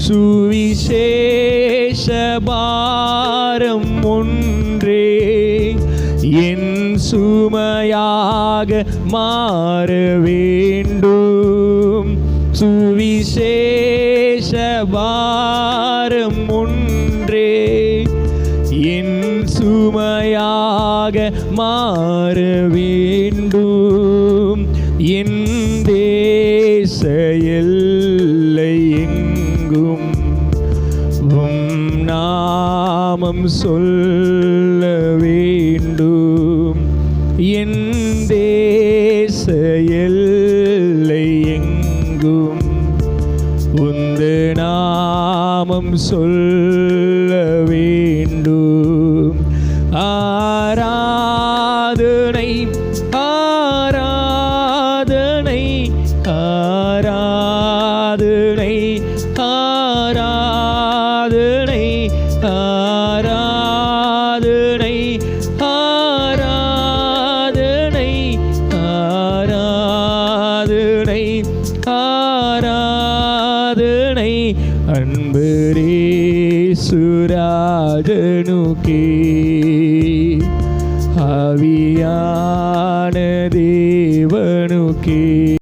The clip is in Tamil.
சுவிசேஷ பாரம் ஒன்றே. என் சுமையாக மாற வேண்டும். சுவிசேஷ பாரம் ஒன்றே. என் சுமையாக மாற வேண்டும். என் தேசையில் எங்கும் உம் நாமம் சொல்ல வேண்டும். என் தேச எல்லை எங்கும். உந்த நாமம் சொல்ல வேண்டும். ஆராதனை ஆராதனை ஆராதனை. ஆராதனை ஆராதனை ஆராதனை ஆராதனை ஆராதனை அன்பரே சுராஜனுக்கே ஆவியான தேவனுக்கே